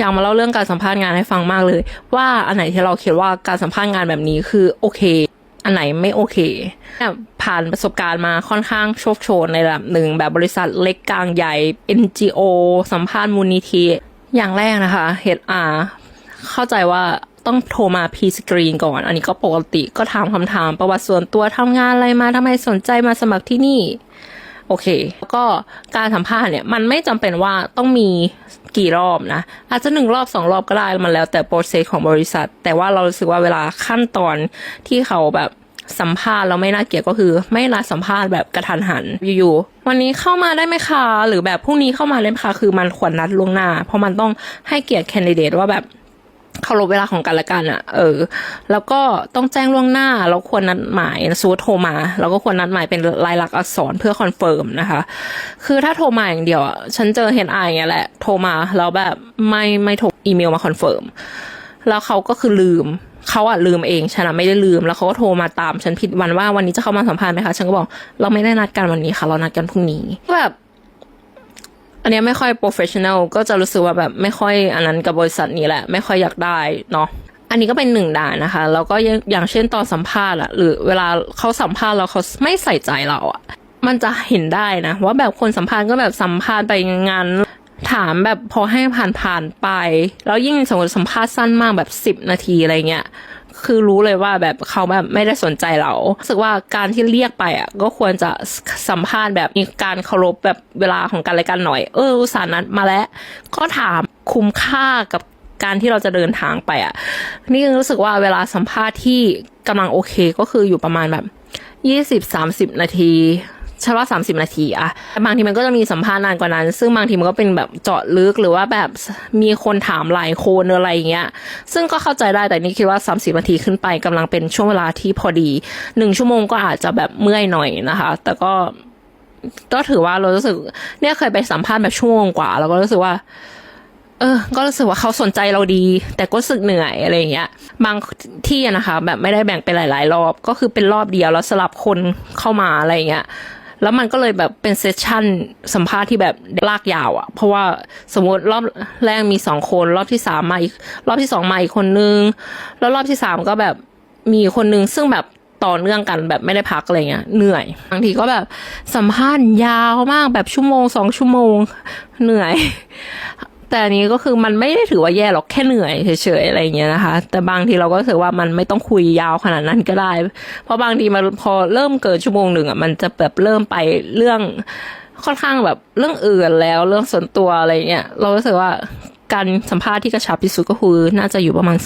อยากมาเล่าเรื่องการสัมภาษณ์งานให้ฟังมากเลย ว่าอันไหนที่เราคิดว่าการสัมภาษณ์งานแบบนี้คือโอเค อันไหนไม่โอเคแบบผ่านประสบการณ์มาค่อนข้างโชคโชนในระดับหนึ่งแบบบริษัทเล็กกลางใหญ่ NGO สัมภาษณ์มูลนิธิอย่างแรกนะคะ HR เข้าใจว่าต้องโทรมาพีสกรีนก่อน อันนี้ก็ปกติก็ถามคำถามประวัติส่วนตัวทำงานอะไรมาทำไมสนใจมาสมัครที่นี่ โอเค แล้วก็การสัมภาษณ์เนี่ย มันไม่จำเป็นว่าต้องมี กี่รอบนะ อาจจะหนึ่งรอบสองรอบก็ได้มันแล้วแต่โปรเซสของบริษัท แต่ว่าเรารู้สึกว่าเวลาขั้นตอนที่เขาแบบสัมภาษณ์เราไม่น่าเกลียดก็คือ ไม่นัดสัมภาษณ์แบบกระทันหันอยู่ๆวันนี้เข้ามาได้ไหมคะ หรือแบบพรุ่งนี้เข้ามาได้ไหมคะคือมันควรนัดล่วงหน้า เพราะมันต้องให้เกียรติแคนดิเดตว่าแบบ เคารพเวลาของกันและกันอะเออ แล้วก็ต้องแจ้งล่วงหน้า เราควรนัดหมายสมมติโทรมาเราก็ควรนัดหมายเป็นลายลักษณ์อักษรเพื่อคอนเฟิร์มนะคะ คือถ้าโทรมาอย่างเดียวอะฉันเจอเห็นไออย่างเงี้ยแหละ โทรมาแล้วแบบไม่ไม่โทรอีเมลมาคอนเฟิร์ม แล้วเขาก็คือลืม เขาอะลืมเอง ฉันอะไม่ได้ลืม แล้วเขาก็โทรมาตาม ฉันผิดวันว่าวันนี้จะเข้ามาสัมภาษณ์ไหมคะ ฉันก็บอกเราไม่ได้นัดกันวันนี้ค่ะ เรานัดกันพรุ่งนี้ แบบ อันนี้ไม่ค่อยโปรเฟชชั่น a ลก็จะรู้สึกว่าแบบไม่ค่อยอันนั้นกับบริษัทนี้แหละ ไม่ค่อยอยากได้เนาะอันนี้ก็เป็นหนึ่งด่านนะคะ แล้วก็อย่างเช่นตอนสัมภาษณ์อะหรือเวลาเขาสัมภาษณ์เราเขาไม่ใส่ใจเราอะมันจะเห็นได้นะ ว่าแบบคนสัมภาษณ์ก็แบบสัมภาษณ์ไปงานถามแบบพอให้ผ่านผ่านไป แล้วยิ่งสมมติสัมภาษณ์สั้นมากแบบสิบนาทีอะไรเงี้ย คือรู้เลยว่าแบบเขาแบบไม่ได้สนใจเรารู้สึกว่าการที่เรียกไปอะก็ควรจะสัมภาษณ์แบบมีการเคารพแบบเวลาของกันและกันหน่อย เอออุตส่าห์นัดมาแล้ว ก็ถามคุ้มค่ากับการที่เราจะเดินทางไปอะ นี่รู้สึกว่าเวลาสัมภาษณ์ที่กำลังโอเคก็คืออยู่ประมาณแบบยี่สิบสามสิบนาที ฉันว่าสามสิบนาทีอะแต่บางทีมันก็จะมีสัมภาษณ์นานกว่านั้น ซึ่งบางทีมันก็เป็นแบบเจาะลึกหรือว่าแบบมีคนถามหลายคนอะไรอย่างเงี้ย ซึ่งก็เข้าใจได้แต่นี่คิดว่า30นาทีขึ้นไปกำลังเป็นช่วงเวลาที่พอดีหนึ่งชั่วโมงก็อาจจะแบบเมื่อยหน่อยนะคะ แต่ก็ก็ถือว่าเรารู้สึก เนี่ยเคยไปสัมภาษณ์แบบชั่วโมงกว่า แล้วก็รู้สึกว่า เออ ก็รู้สึกว่าเขาสนใจเราดี แต่ก็รู้สึกเหนื่อยอะไรอย่างเงี้ย บางที่นะคะ แบบไม่ได้แบ่งเป็นหลาย ๆ รอบ ก็คือเป็นรอบเดียวแล้วสลับคนเข้ามาอะไรอย่างเงี้ย แล้วมันก็เลยแบบเป็นเซสชั่นสัมภาษณ์ที่แบบลากยาวอะเพราะว่าสมมติรอบแรกมีสองคน รอบที่สามมาอีก รอบที่สองมาอีกคนนึง แล้วรอบที่สามก็แบบมีคนนึงซึ่งแบบต่อเนื่องกันแบบไม่ได้พักอะไรเงี้ยเหนื่อยบางทีก็แบบสัมภาษณ์ยาวมากแบบชั่วโมงสองชั่วโมงเหนื่อย แต่อันนี้ก็คือมันไม่ได้ถือว่าแย่หรอกแค่เหนื่อยเฉยๆอะไรเงี้ยนะคะ แต่บางทีเราก็รู้สึกว่ามันไม่ต้องคุยยาวขนาดนั้นก็ได้ เพราะบางทีมันพอเริ่มเกินชั่วโมงหนึ่งอะมันจะแบบเริ่มไปเรื่องค่อนข้างแบบเรื่องอื่นแล้วเรื่องส่วนตัวอะไรเงี้ยเรารู้สึกว่าการสัมภาษณ์ที่กระชับที่สุดก็คือน่าจะอยู่ประมาณ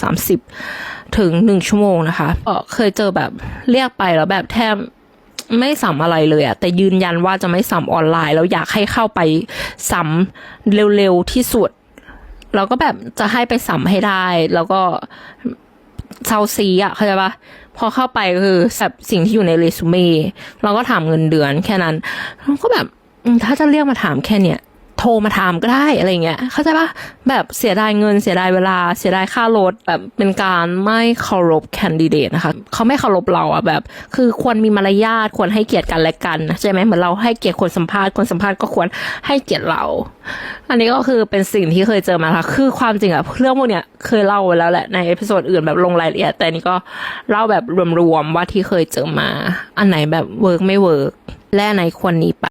30 ถึงหนึ่งชั่วโมงนะคะเคยเจอแบบเรียกไปแล้วแบบแทบ ไม่สัมอะไรเลยอะแต่ยืนยันว่าจะไม่สัมออนไลน์แล้วอยากให้เข้าไปสัมเร็วๆที่สุดแล้วก็แบบจะให้ไปสัมให้ได้ แล้วก็เซาซีอะเข้าใจปะพอเข้าไปคือแบบสิ่งที่อยู่ในเรซูเม่เราก็ถามเงินเดือนแค่นั้นเราก็แบบถ้าจะเรียกมาถามแค่เนี้ย โทรมาถามก็ได้อะไรเงี้ย เข้าใจปะแบบเสียดายเงินเสียดายเวลาเสียดายค่ารถแบบเป็นการไม่เคารพแคนดิเดตนะคะเขาไม่เคารพเราอะแบบ คือควรมีมารยาทควรให้เกียรติกันและกันใช่ไหมเหมือนเราให้เกียรติคนสัมภาษณ์คนสัมภาษณ์ก็ควรให้เกียรติเรา อันนี้ก็คือเป็นสิ่งที่เคยเจอมาค่ะคือความจริงอะเรื่องพวกเนี้ยเคยเล่าไว้แล้วแหละในเอพิโซดอื่นแบบลงรายละเอียด แต่นี้ก็เล่าแบบรวมๆว่าที่เคยเจอมา อันไหนแบบเวิร์กไม่เวิร์กและอันไหนควรหนีไป